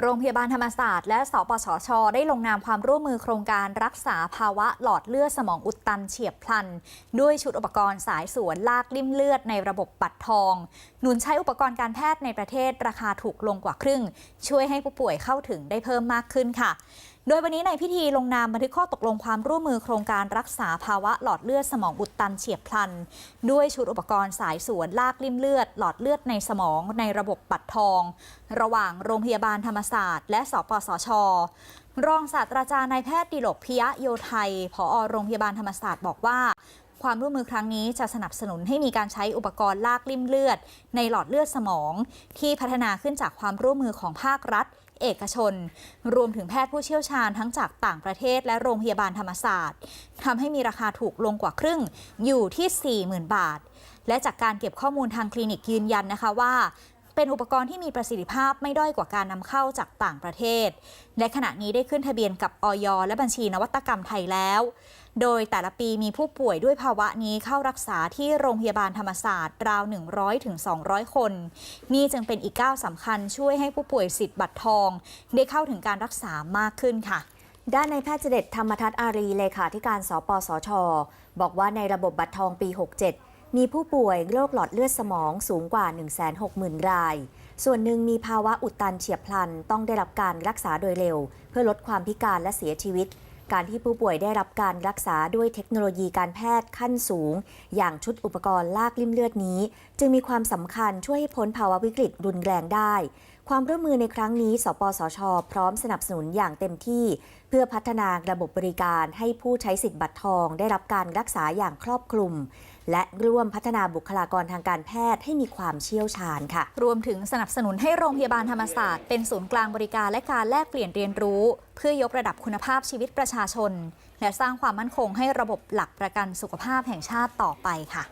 โรงพยาบาลธรรมศาสตร์และสปสช ได้ลงนามความร่วมมือโครงการรักษาภาวะหลอดเลือดสมองอุดตันเฉียบพลัน ด้วยชุดอุปกรณ์สายสวนลากลิ่มเลือดในระบบปัดทอง หนุนใช้อุปกรณ์การแพทย์ในประเทศราคาถูกลงกว่าครึ่ง ช่วยให้ผู้ป่วยเข้าถึงได้เพิ่มมากขึ้นค่ะโดยวันนี้ในพิธีลงนามบันทึกข้อตกลงความร่วมมือโครงการรักษาภาวะหลอดเลือดสมองอุดตันเฉียบพลัน ด้วยชุดอุปกรณ์สายสวนลากลิ่มเลือด หลอดเลือดในสมองในระบบปัดทอง ระหว่างโรงพยาบาลธรรมศาสตร์ และสปสชรองศาสตราจารย์นายแพทย์ดิลกพิยะโยไทยผอโรงพยาบาลธรรมศาสตร์บอกว่า ความร่วมมือครั้งนี้จะสนับสนุนให้มีการใช้อุปกรณ์ลากลิ่มเลือด ในหลอดเลือดสมอง ที่พัฒนาขึ้นจากความร่วมมือของภาครัฐ เอกชน รวมถึงแพทย์ผู้เชี่ยวชาญทั้งจากต่างประเทศและโรงพยาบาลธรรมศาสตร์ทำให้มีราคาถูกลงกว่าครึ่งอยู่ที่ 40,000 บาท และจากการเก็บข้อมูลทางคลินิกยืนยันนะคะว่า เป็นอุปกรณ์ที่มีประสิทธิภาพไม่ด้อยกว่าการนำเข้าจากต่างประเทศ และขณะนี้ได้ขึ้นทะเบียนกับออยและบัญชีนวัตกรรมไทยแล้ว โดยแต่ละปีมีผู้ป่วยด้วยภาวะนี้เข้ารักษาที่โรงพยาบาลธรรมศาสตร์ ราว 100ถึง200คน นี่จึงเป็นอีกก้าวสำคัญช่วยให้ผู้ป่วยสิทธิ์บัตรทอง ได้เข้าถึงการรักษามากขึ้นค่ะด้านในายแพทย์เจเด็ดธรรมทัศอารีเลขาธิการสปสช บอกว่าในระบบบัตรทองปี 67 มีผู้ป่วยโรคหลอดเลือดสมองสูงกว่า 160,000 ราย ส่วนหนึ่งมีภาวะอุดตันเฉียบพลันต้องได้รับการรักษาโดยเร็ว เพื่อลดความพิการและเสียชีวิต การที่ผู้ป่วยได้รับการรักษาด้วยเทคโนโลยีการแพทย์ขั้นสูง อย่างชุดอุปกรณ์ลากลิ่มเลือดนี้ จึงมีความสำคัญช่วยให้พ้นภาวะวิกฤตรุนแรงได้ ความร่วมมือในครั้งนี้ สปสช พร้อมสนับสนุนอย่างเต็มที่ เพื่อพัฒนาระบบบริการให้ผู้ใช้สิทธิ์บัตรทอง ได้รับการรักษาอย่างครอบคลุม และร่วมพัฒนาบุคลากรทางการแพทย์ให้มีความเชี่ยวชาญค่ะ รวมถึงสนับสนุนให้โรงพยาบาลธรรมศาสตร์เป็นศูนย์กลางบริการและการแลกเปลี่ยนเรียนรู้ เพื่อยกระดับคุณภาพชีวิตประชาชน และสร้างความมั่นคงให้ระบบหลักประกันสุขภาพแห่งชาติต่อไปค่ะ